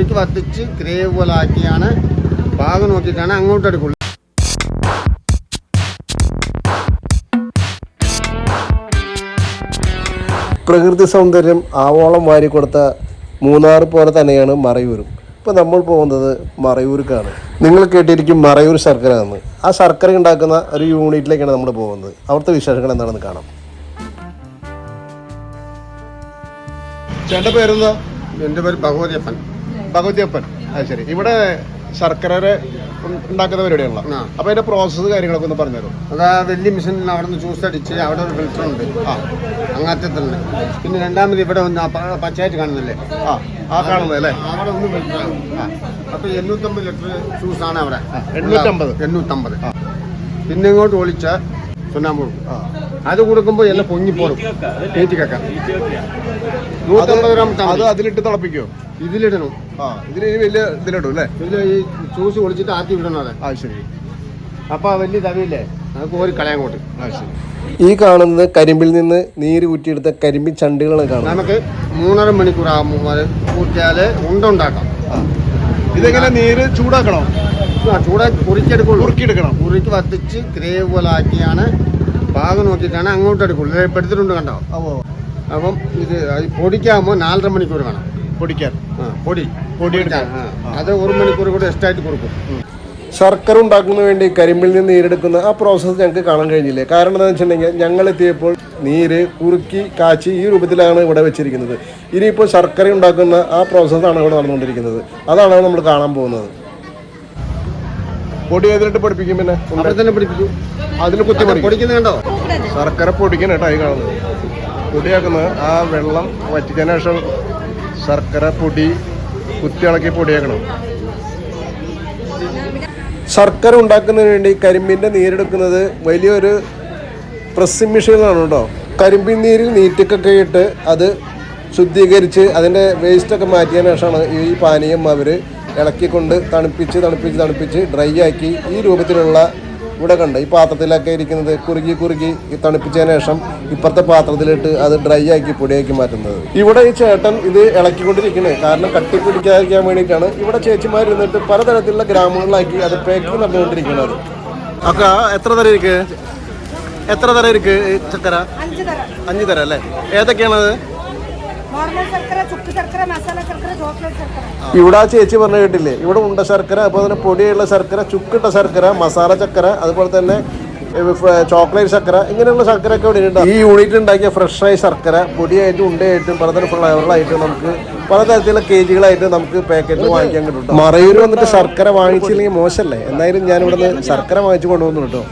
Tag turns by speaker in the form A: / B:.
A: കുറുക്കി വത്തിച്ച് ഗ്രേവ് പോലെ ആക്കിയാണ് ഭാഗം നോക്കിയിട്ടാണ് അങ്ങോട്ട് എടുക്കുള്ളൂ
B: പ്രകൃതി സൗന്ദര്യം ആവോളം വാരി കൊടുത്ത മൂന്നാർ പോലെ തന്നെയാണ് മറയൂരും. ഇപ്പം നമ്മൾ പോകുന്നത് മറയൂർക്കാണ്. നിങ്ങൾ കേട്ടിരിക്കും മറയൂർ ശർക്കര എന്ന് ആ ശർക്കര ഉണ്ടാക്കുന്ന ഒരു യൂണിറ്റിലേക്കാണ് നമ്മൾ പോകുന്നത്. അവിടുത്തെ വിശേഷങ്ങൾ എന്താണെന്ന് കാണാം. ചേട്ടന്റെ പേരെന്താ?
A: എന്റെ പേര് ഭഗവതിയപ്പൻ.
B: ഭഗവതിയപ്പൻ. അത് ശരി. ഇവിടെ ശർക്കര ഉണ്ടാക്കുന്ന പരിപാടിയാണല്ലോ.
A: അപ്പൊ
B: അതിന്റെ പ്രോസസ് പ്രോസസ്സ് കാര്യങ്ങളൊക്കെ ഒന്ന് പറഞ്ഞുതരും
A: അതാ വലിയ മെഷീനിൽ അവിടെ നിന്ന് ജ്യൂസ് അടിച്ച് അവിടെ ഒരു ഫിൽറ്റർ ഉണ്ട്.
B: ആ.
A: അങ്ങനത്തെ പിന്നെ രണ്ടാമത് ഇവിടെ ഒന്ന് ആ പച്ചയായിട്ട് കാണുന്നില്ലേ?
B: ആ ആ കാണുന്നത് അല്ലേ?
A: അവിടെ ഒന്ന് ഫിൽറ്ററാണ്
B: ആ.
A: അപ്പൊ എണ്ണൂറ്റമ്പത് ലിറ്റർ ജ്യൂസ് ആണ് അവിടെ.
B: ആ, എണ്ണൂറ്റമ്പത്.
A: എണ്ണൂറ്റമ്പത്. പിന്നെ ഇങ്ങോട്ട് ഒളിച്ച സുനാമ്പൂർ കൊടുക്കും
B: ആ.
A: അത് കൊടുക്കുമ്പോൾ എല്ലാം പൊങ്ങിപ്പോറും നൂറ്റമ്പത് ഗ്രാം
B: അത് അതിലിട്ട് തിളപ്പിക്കോ
A: ഇതിലിടണം.
B: ആ ഇതിന് ഇനി വലിയ ഇതിലിടും അല്ലേ?
A: ഇതിൽ ഈ ചൂസ് ഒളിച്ചിട്ട് ആറ്റി വിടണം അതെ.
B: ആ ശരി.
A: അപ്പൊ ആ വലിയ തവിയില്ലേ? അത് കോരി കളയാൻ കൊണ്ട്
B: ആ ശരി. ഈ കാണുന്നത് കരിമ്പിൽ നിന്ന് നീര് കുറ്റിയെടുത്ത കരിമ്പിൻ ചണ്ടികളാണ് കാണുന്നത്
A: നമുക്ക് മൂന്നര മണിക്കൂർ ആകുമ്പോൾ അത് കൂട്ടിയാൽ ഉണ്ട ഉണ്ടാക്കാം.
B: ഇതെങ്ങനെ നീര് ചൂടാക്കണോ?
A: ആ, ചൂടാ കുറിക്കെടുക്കുള്ളൂ
B: കുറുക്കിയെടുക്കണം.
A: കുറിക്ക് വത്തിച്ച് ഗ്രേവ് പോലെ ആക്കിയാണ് പാകം നോക്കിയിട്ടാണ് അങ്ങോട്ട് എടുക്കുള്ളൂ. ഇപ്പൊ എടുത്തിട്ടുണ്ട് കണ്ടോ? അപ്പം ഇത് പൊടിക്കാകുമ്പോൾ നാലര മണിക്കൂർ വേണം.
B: പൊടിക്കാൻ.
A: പൊടി.
B: പൊടിയെടുക്കാൻ.
A: അത് ഒരു മണിക്കൂർ കൂടെ എക്സ്ട്രാ ആയിട്ട് കൊടുക്കും
B: ശർക്കര ഉണ്ടാക്കുന്നതിന് വേണ്ടി കരിമ്പിൽ നിന്ന് നീരെടുക്കുന്ന ആ പ്രോസസ്സ് ഞങ്ങൾക്ക് കാണാൻ കഴിഞ്ഞില്ലേ? കാരണം എന്താണെന്ന് വെച്ചിട്ടുണ്ടെങ്കിൽ ഞങ്ങൾ എത്തിയപ്പോൾ നീര് കുറുക്കി കാച്ചി ഈ രൂപത്തിലാണ് ഇവിടെ വെച്ചിരിക്കുന്നത്. ഇനിയിപ്പോൾ ശർക്കര ഉണ്ടാക്കുന്ന ആ പ്രോസസ്സാണ് ഇവിടെ നടന്നുകൊണ്ടിരിക്കുന്നത്. അതാണ് നമ്മൾ കാണാൻ പോകുന്നത്. പൊടി ഏതിലിട്ട് പഠിപ്പിക്കും പിന്നെ?
A: തന്നെ പഠിപ്പിക്കും
B: അതിൽ കുത്തി പൊടിക്കുന്നുണ്ടോ
A: പൊടിക്കുന്നത് കണ്ടോ
B: ശർക്കര പൊടിക്കണം കേട്ടോ ഈ കാണുന്നത്. പൊടിയാക്കുന്നത് ആ വെള്ളം വറ്റിക്കാൻ ശേഷം ശർക്കര പൊടി കുത്തിളക്കി പൊടിയാക്കണം. ശർക്കര ഉണ്ടാക്കുന്നതിന് വേണ്ടി കരിമ്പിന്റെ നീരെടുക്കുന്നത് വലിയൊരു പ്രസ്സിംഗ് മെഷീനിലാണ് കേട്ടോ. കരിമ്പിൻ നീരിൽ നീറ്റക്കൊക്കെ ഇട്ട് അത് ശുദ്ധീകരിച്ച് അതിന്റെ വേസ്റ്റൊക്കെ മാറ്റിയതിന് ശേഷമാണ് ഈ പാനീയം അവർ ഇളക്കിക്കൊണ്ട് തണുപ്പിച്ച് തണുപ്പിച്ച് തണുപ്പിച്ച് ഡ്രൈ ആക്കി ഈ രൂപത്തിലുള്ള ഇവിടെ കണ്ട് ഈ പാത്രത്തിലൊക്കെ ഇരിക്കുന്നത് കുറുകി കുറുകി തണുപ്പിച്ചതിന് ശേഷം ഇപ്പുറത്തെ പാത്രത്തിലിട്ട് അത് ഡ്രൈ ആക്കി പൊടിയാക്കി മാറ്റുന്നത്. ഇവിടെ ഈ ചേട്ടൻ ഇത് ഇളക്കിക്കൊണ്ടിരിക്കുന്നത് കാരണം കട്ടി പിടിക്കാതിരിക്കാൻ വേണ്ടിയിട്ടാണ്. ഇവിടെ ചേച്ചിമാർ ഇരുന്നിട്ട് പലതരത്തിലുള്ള ഗ്രാമങ്ങളിലാക്കി അത് പാക്കിംഗ് നടന്നുകൊണ്ടിരിക്കുന്നത് അക്ക എത്ര തരം ഇരിക്ക്? എത്ര തരം ഇരിക്ക് ചക്കര?
C: അഞ്ച് തരം
B: അല്ലേ? ഏതൊക്കെയാണത്? ഇവിടെ ചേച്ചി പറഞ്ഞു കേട്ടില്ലേ? ഇവിടെ ഉണ്ട ശർക്കര അതുപോലെ തന്നെ പൊടിയുള്ള ശർക്കര ചുക്കിട്ട ശർക്കര മസാല ചക്കര അതുപോലെ തന്നെ ചോക്ലേറ്റ് ശർക്കര ഇങ്ങനെയുള്ള ശർക്കര ഒക്കെ ഇവിടെ ഉണ്ട് ഈ യൂണിറ്റ് ഉണ്ടാക്കിയ ഫ്രഷായ ശർക്കര പൊടിയായിട്ടും ഉണ്ടയായിട്ടും പലതരം ഫ്ലേവറിലായിട്ട് നമുക്ക് പലതരത്തിലുള്ള കേജികളായിട്ട് നമുക്ക് പാക്കറ്റ് വാങ്ങിക്കാൻ കിട്ടും മറയൂർ വന്നിട്ട് ശർക്കര വാങ്ങിച്ചില്ലെങ്കിൽ മോശമല്ലേ? എന്തായാലും ഞാൻ ഇവിടെ ശർക്കര വാങ്ങിച്ചു കൊണ്ടുവന്നു കേട്ടോ.